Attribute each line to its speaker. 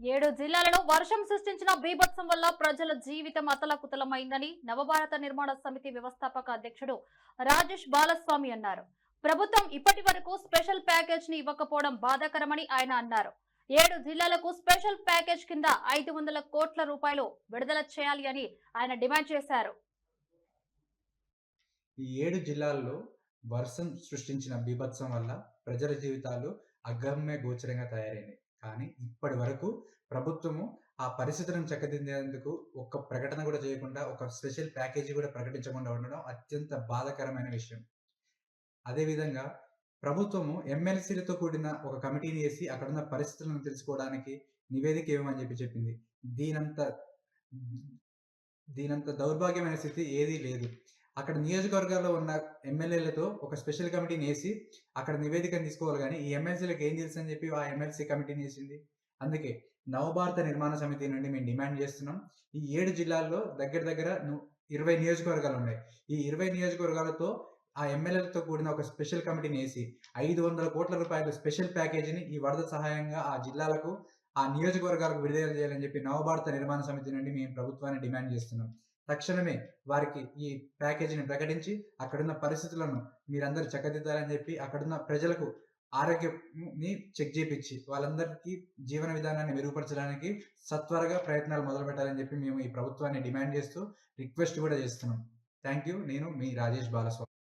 Speaker 1: ఏడు జిల్లాలలో వర్షం సృష్టించిన బీభత్సం వల్ల ప్రజల జీవితం అతలకుతలమైందని నవభారత నిర్మాణ సమితి వ్యవస్థాపక అధ్యక్షుడు రాజేష్ బాలస్వామి అన్నారు. ప్రభుత్వం ఇప్పటి వరకు స్పెషల్ ప్యాకేజ్ని ఇవ్వకపోవడం బాధాకరమని ఆయన అన్నారు. ఏడు జిల్లాలకు స్పెషల్ ప్యాకేజ్ కింద ఐదు వందల కోట్ల రూపాయలు విడుదల చేయాలి అని ఆయన డిమాండ్ చేశారు.
Speaker 2: ఈ ఏడు జిల్లాల్లో వర్షం సృష్టించిన బీభత్సం వల్ల ప్రజల జీవితాలు అగమ్య గోచరంగా తయారైనాయి. కానీ ఇప్పటి వరకు ప్రభుత్వము ఆ పరిస్థితులను చక్కదిద్దేందుకు ఒక్క ప్రకటన కూడా చేయకుండా ఒక స్పెషల్ ప్యాకేజీ కూడా ప్రకటించకుండా ఉండడం అత్యంత బాధాకరమైన విషయం. అదేవిధంగా ప్రభుత్వము ఎమ్మెల్సీలతో కూడిన ఒక కమిటీని వేసి అక్కడున్న పరిస్థితులను తెలుసుకోవడానికి నివేదిక ఇవ్వమని చెప్పి చెప్పింది. దీనంత దీనంత దౌర్భాగ్యమైన స్థితి ఏదీ లేదు. అక్కడ నియోజకవర్గాల్లో ఉన్న ఎమ్మెల్యేలతో ఒక స్పెషల్ కమిటీని వేసి అక్కడ నివేదికను తీసుకోవాలి కానీ ఈ ఎమ్మెల్సీలకు ఏం తెలుసు అని చెప్పి ఆ ఎమ్మెల్సీ కమిటీని వేసింది. అందుకే నవభారత నిర్మాణ సమితి నుండి మేము డిమాండ్ చేస్తున్నాం. ఈ ఏడు జిల్లాల్లో దగ్గర దగ్గర ఇరవై నియోజకవర్గాలు ఉన్నాయి. ఈ ఇరవై నియోజకవర్గాలతో ఆ ఎమ్మెల్యేలతో కూడిన ఒక స్పెషల్ కమిటీని వేసి ఐదు వందల కోట్ల రూపాయల స్పెషల్ ప్యాకేజీని ఈ వరద సహాయంగా ఆ జిల్లాలకు ఆ నియోజకవర్గాలకు విడుదల చేయాలని చెప్పి నవభారత నిర్మాణ సమితి నుండి మేము ప్రభుత్వాన్ని డిమాండ్ చేస్తున్నాం. తక్షణమే వారికి ఈ ప్యాకేజీని ప్రకటించి అక్కడున్న పరిస్థితులను మీరందరూ చక్కదిద్దాలని చెప్పి అక్కడున్న ప్రజలకు ఆరోగ్యంని చెక్ చేపించి వాళ్ళందరికీ జీవన విధానాన్ని మెరుగుపరచడానికి సత్వరగా ప్రయత్నాలు మొదలు పెట్టాలని చెప్పి మేము ఈ ప్రభుత్వాన్ని డిమాండ్ చేస్తూ రిక్వెస్ట్ కూడా చేస్తున్నాం. థ్యాంక్ యూ నేను మీ రాజేష్ బాలస్వామి.